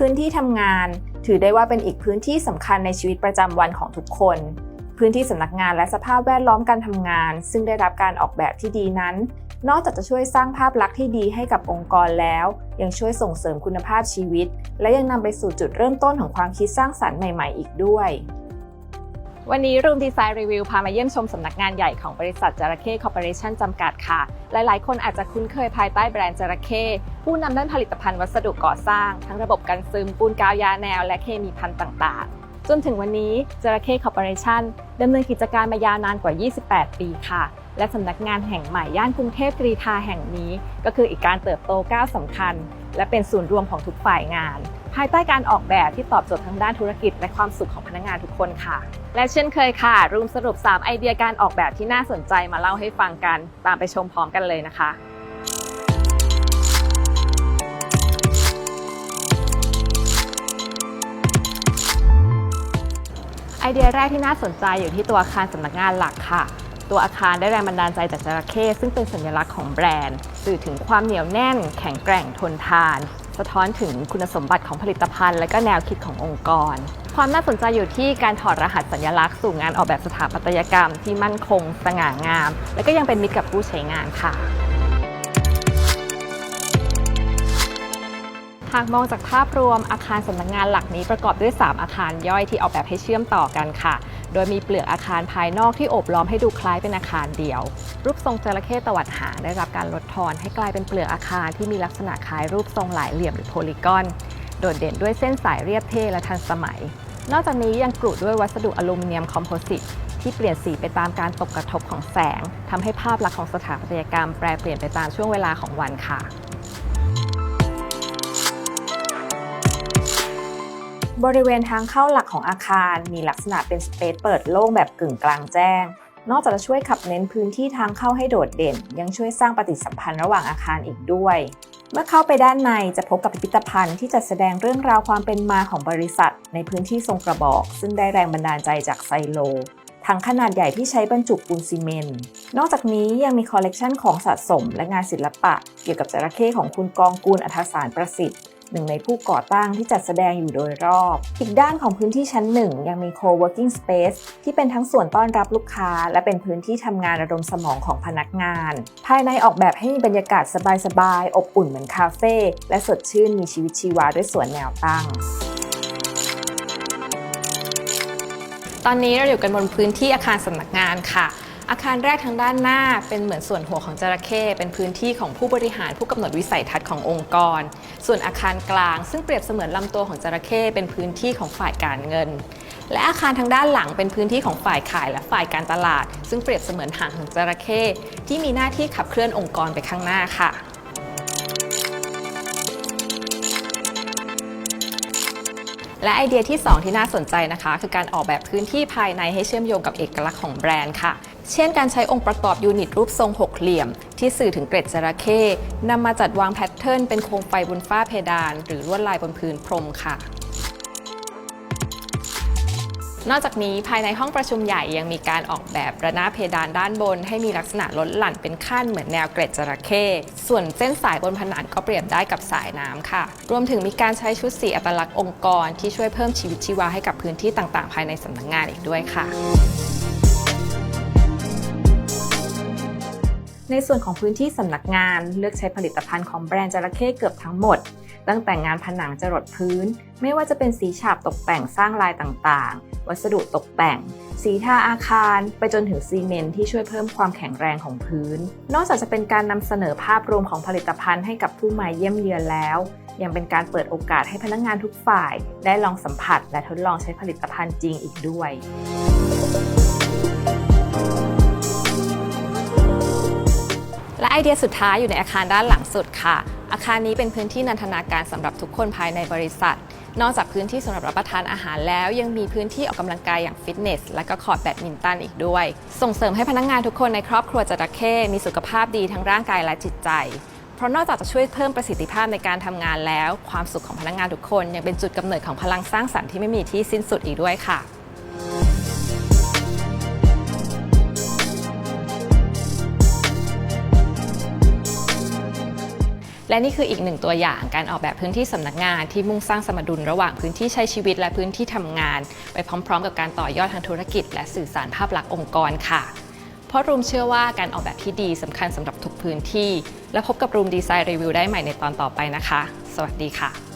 พื้นที่ทำงาน ถือได้ว่าเป็นอีกพื้นที่สำคัญในชีวิตประจำวันของทุกคน พื้นที่สำนักงานและสภาพแวดล้อมการทำงาน ซึ่งได้รับการออกแบบที่ดีนั้น นอกจากจะช่วยสร้างภาพลักษณ์ที่ดีให้กับองค์กรแล้ว ยังช่วยส่งเสริมคุณภาพชีวิต และยังนำไปสู่จุดเริ่มต้นของความคิดสร้างสรรค์ใหม่ ๆ อีกด้วย วันนี้รูมดีไซน์รีวิวพามาเยี่ยมชมสำนักงานใหญ่ของบริษัทจระเข้คอร์ปอเรชั่นจำกัดค่ะ หลายๆ คนอาจจะคุ้นเคยภายใต้แบรนด์จระเข้ผู้นำด้านผลิตภัณฑ์วัสดุก่อสร้าง ทั้งระบบกันซึมปูนกาวยาแนว และเคมีพันต่างๆ จนถึงวันนี้จระเข้คอร์ปอเรชั่นดำเนินกิจการมายาวนานกว่า 28 ปีค่ะ และสำนักงานแห่งใหม่ย่านกรุงเทพกรีฑาแห่งนี้ ก็คืออีกการเติบโตก้าวสำคัญ และเป็นศูนย์รวมของทุกฝ่ายงาน ภายใต้การออกแบบที่ตอบโจทย์ทั้งด้านธุรกิจ และความสุขของพนักงานทุกคนค่ะ และเช่นเคยค่ะรูมสรุป 3 ไอเดียการออกแบบที่น่าสนใจมาเล่าให้ฟังกัน ตามไปชมพร้อมกันเลยนะคะไอเดียแรกที่น่าสนใจอยู่ที่ตัวอาคารสำนักงานหลักค่ะ ตัวอาคารได้แรงบันดาลใจจากจระเข้ซึ่งเป็นสัญลักษณ์ของแบรนด์ สื่อถึงความเหนียวแน่น แข็งแกร่งทนทาน สะท้อนถึงคุณสมบัติของผลิตภัณฑ์ และก็แนวคิดขององค์กร ความน่าสนใจอยู่ที่การถอดรหัสสัญลักษณ์สู่งานออกแบบสถาปัตยกรรม ที่มั่นคง สง่างาม และก็ยังเป็นมิตรกับผู้ใช้งานค่ะากมองจากภาพรวมอาคารสำนักงานหลักนี้ประกอบด้วย 3 อาคารย่อยที่ออกแบบให้เชื่อมต่อกันค่ะ โดยมีเปลือกอาคารภายนอกที่โอบล้อมให้ดูคล้ายเป็นอาคารเดียว รูปทรงจระเข้ตวัดหางได้รับการลดทอนให้กลายเป็นเปลือกอาคารที่มีลักษณะคล้ายรูปทรงหลายเหลี่ยมหรือโพลีกอน โดดเด่นด้วยเส้นสายเรียบเท่และทันสมัย นอกจากนี้ยังกรุด้วยวัสดุอลูมิเนียมคอมโพสิตที่เปลี่ยนสีไปตามการตกกระทบของแสงทำให้ภาพลักษณ์ของสถาปัตยกรรม แปรเปลี่ยนไปตามช่วงเวลาของวันค่ะ บริเวณทางเข้าหลักของอาคารมีลักษณะเป็นสเปซเปิดโล่งแบบกึ่งกลางแจ้ง นอกจากจะช่วยขับเน้นพื้นที่ทางเข้าให้โดดเด่น ยังช่วยสร้างปฏิสัมพันธ์ระหว่างอาคารอีกด้วย เมื่อเข้าไปด้านในจะพบกับพิพิธภัณฑ์ที่จัดแสดงเรื่องราวความเป็นมาของบริษัท ในพื้นที่ทรงกระบอก ซึ่งได้แรงบันดาลใจจากไซโลถังขนาดใหญ่ที่ใช้บรรจุปูนซีเมนต์ นอกจากนี้ยังมีคอลเลกชันของสะสมและงานศิลปะ เกี่ยวกับจระเข้ของคุณกองกูลอัธสารประสิทธิ์ หนึ่งในผู้ก่อตั้งที่จัดแสดงอยู่โดยรอบ อีกด้านของพื้นที่ชั้นหนึ่งยังมี co-working space ที่เป็นทั้งส่วนต้อนรับลูกค้า และเป็นพื้นที่ทำงานระดมสมองของพนักงาน ภายในออกแบบให้มีบรรยากาศสบายๆ อบอุ่นเหมือนคาเฟ่และสดชื่นมีชีวิตชีวาด้วยสวนแนวตั้งตอนนี้เราอยู่กันบนพื้นที่อาคารสำนักงานค่ะ อาคารแรกทางด้านหน้าเป็นเหมือนส่วนหัวของจระเข้เป็นพื้นที่ของผู้บริหารผู้กำหนดวิสัยทัศน์ขององค์กร ส่วนอาคารกลางซึ่งเปรียบเสมือนลำตัวของจระเข้เป็นพื้นที่ของฝ่ายการเงิน และอาคารทางด้านหลังเป็นพื้นที่ของฝ่ายขายและฝ่ายการตลาด ซึ่งเปรียบเสมือนหางของจระเข้ที่มีหน้าที่ขับเคลื่อนองค์กรไปข้างหน้าค่ะ และไอเดียที่ 2 ที่น่าสนใจนะคะ คือการออกแบบพื้นที่ภายในให้เชื่อมโยงกับเอกลักษณ์ของแบรนด์ค่ะ เช่นการใช้องค์ประกอบยูนิตรูปทรงหกเหลี่ยม ที่สื่อถึงเกร็ดจระเข้นำมาจัดวางแพทเทิร์นเป็นโคมไฟบนฝ้าเพดาน หรือลวดลายบนพื้นพรมค่ะ นอกจากนี้ภายในห้องประชุมใหญ่ยังมีการออกแบบระนาบเพดานด้านบน ให้มีลักษณะลดหลั่นเป็นขั้นเหมือนแนวเกร็ดจระเข้ส่วนเส้นสายบนผนังก็เปรียบได้กับสายน้ำค่ะ รวมถึงมีการใช้ชุดสีอัตลักษณ์องค์กร ที่ช่วยเพิ่มชีวิตชีวาให้กับพื้นที่ต่างๆ ภายในสำนักงานอีกด้วยค่ะในส่วนของพื้นที่สำนักงานเลือกใช้ผลิตภัณฑ์ของแบรนด์จระเข้เกือบทั้งหมด ตั้งแต่งานผนังจรดพื้น ไม่ว่าจะเป็นสีฉาบตกแต่งสร้างลายต่าง วัสดุตกแต่ง สีทาอาคาร ไปจนถึงซีเมนต์ที่ช่วยเพิ่มความแข็งแรงของพื้น นอกจากจะเป็นการนำเสนอภาพรวมของผลิตภัณฑ์ให้กับผู้มาเยี่ยมเยือนแล้ว ยังเป็นการเปิดโอกาสให้พนักงานทุกฝ่าย ได้ลองสัมผัส และทดลองใช้ผลิตภัณฑ์จริงอีกด้วยและไอเดียสุดท้ายอยู่ในอาคารด้านหลังสุดค่ะ อาคารนี้เป็นพื้นที่นันทนาการสำหรับทุกคนภายในบริษัท นอกจากพื้นที่สำหรับรับประทานอาหารแล้วยังมีพื้นที่ออกกำลังกายอย่างฟิตเนส และก็คอร์ตแบดมินตันอีกด้วย ส่งเสริมให้พนักงานทุกคนในครอบครัวจระเข้มีสุขภาพดีทั้งร่างกายและจิตใจเพราะนอกจากจะช่วยเพิ่มประสิทธิภาพในการทำงานแล้ว ความสุขของพนักงานทุกคนยังเป็นจุดกำเนิดของพลังสร้างสรรค์ที่ไม่มีที่สิ้นสุดอีกด้วยค่ะ และนี่คืออีกหนึ่งตัวอย่างการออกแบบพื้นที่สำนักงานที่มุ่งสร้างสมดุลระหว่างพื้นที่ใช้ชีวิตและพื้นที่ทำงาน ไปพร้อม ๆ กับการต่อยอดทางธุรกิจ และสื่อสารภาพลักษณ์องค์กรค่ะ เพราะรูมเชื่อว่าการออกแบบที่ดีสำคัญสำหรับทุกพื้นที่ และพบกับรูมดีไซน์รีวิวได้ใหม่ในตอนต่อไปนะคะ สวัสดีค่ะ